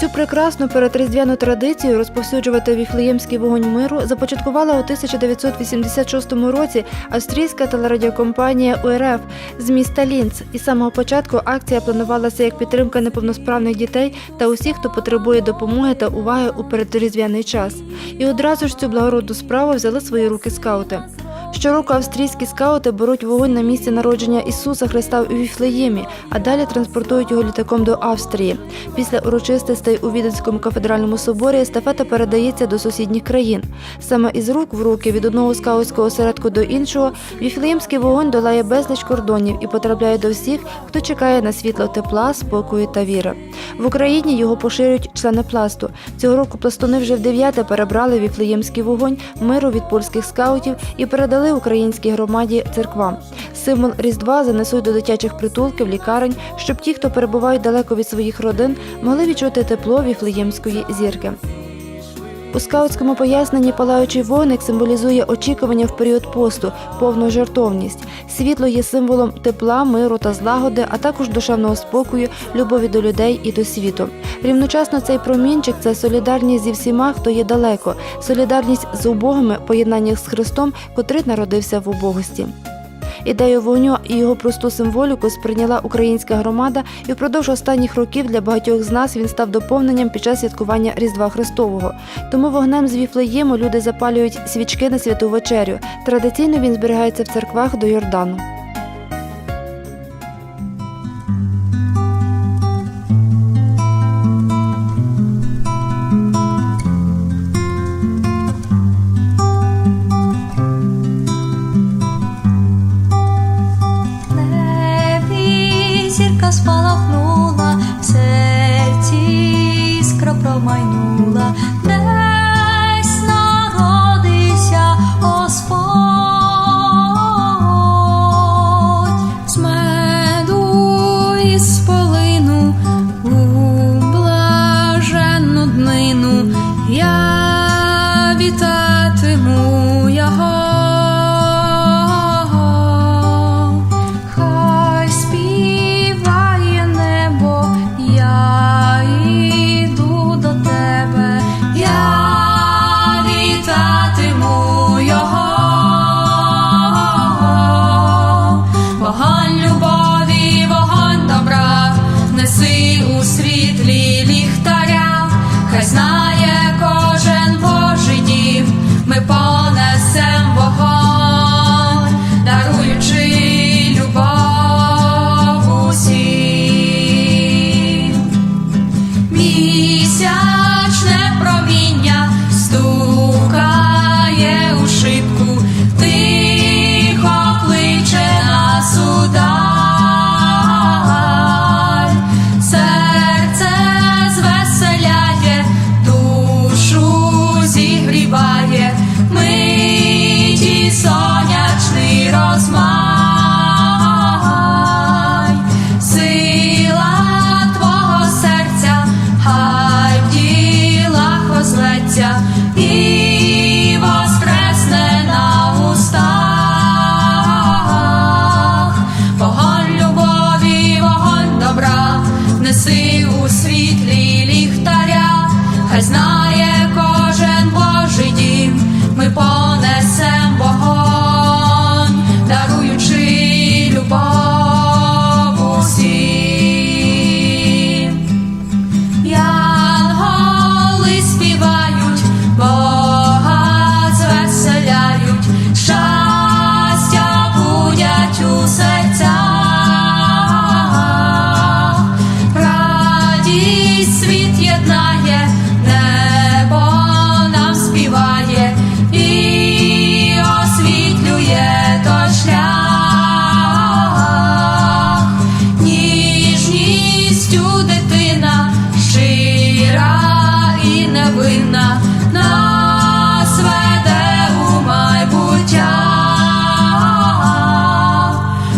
Цю прекрасну передріздвяну традицію розповсюджувати віфлеємський вогонь миру започаткувала у 1986 році австрійська телерадіокомпанія УРФ з міста Лінц. І з самого початку акція планувалася як підтримка неповносправних дітей та усіх, хто потребує допомоги та уваги у передріздвяний час. І одразу ж цю благородну справу взяли свої руки скаути. Щороку австрійські скаути беруть вогонь на місці народження Ісуса Христа у Віфлеємі, а далі транспортують його літаком до Австрії. Після урочистостей у Віденському кафедральному соборі естафета передається до сусідніх країн. Саме із рук в руки від одного скаутського осередку до іншого віфлеємський вогонь долає безліч кордонів і потрапляє до всіх, хто чекає на світло тепла, спокою та віри. В Україні його поширюють члени пласту. Цього року пластуни вже в дев'яте перебрали віфлеємський вогонь миру від польських скаутів і передали українській громаді церквам. Символ Різдва занесуть до дитячих притулків, лікарень, щоб ті, хто перебувають далеко від своїх родин, могли відчути тепло віфлеємської зірки. У скаутському поясненні палаючий вогник символізує очікування в період посту, повну жертовність. Світло є символом тепла, миру та злагоди, а також душевного спокою, любові до людей і до світу. Рівночасно цей промінчик це солідарність зі всіма, хто є далеко, солідарність з убогими, поєднання з Христом, котрий народився в убогості. Ідею вогню і його просту символіку сприйняла українська громада, і впродовж останніх років для багатьох з нас він став доповненням під час святкування Різдва Христового. Тому вогнем з Віфлеєму люди запалюють свічки на святу вечерю. Традиційно він зберігається в церквах до Йордану. Іскра вогонь добра, неси у світлі ліхтаря, хай знає неси у світлі невинна нас веде у майбуття,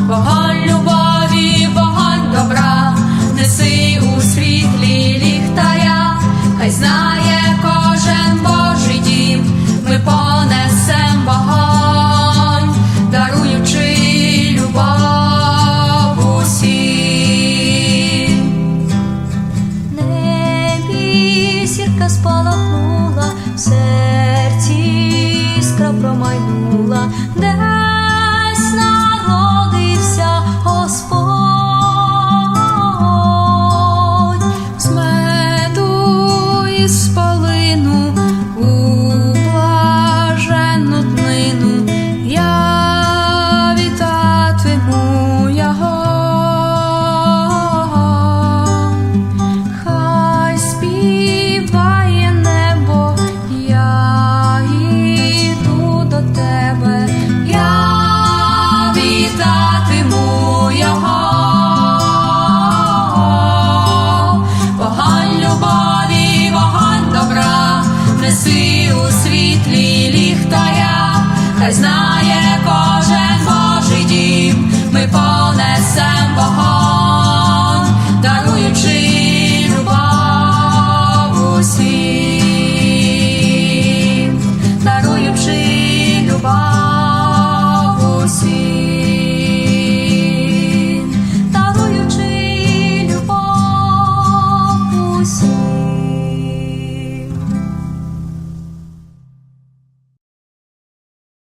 вогонь любові, вогонь добра, неси у світлі ліхтаря, хай знає.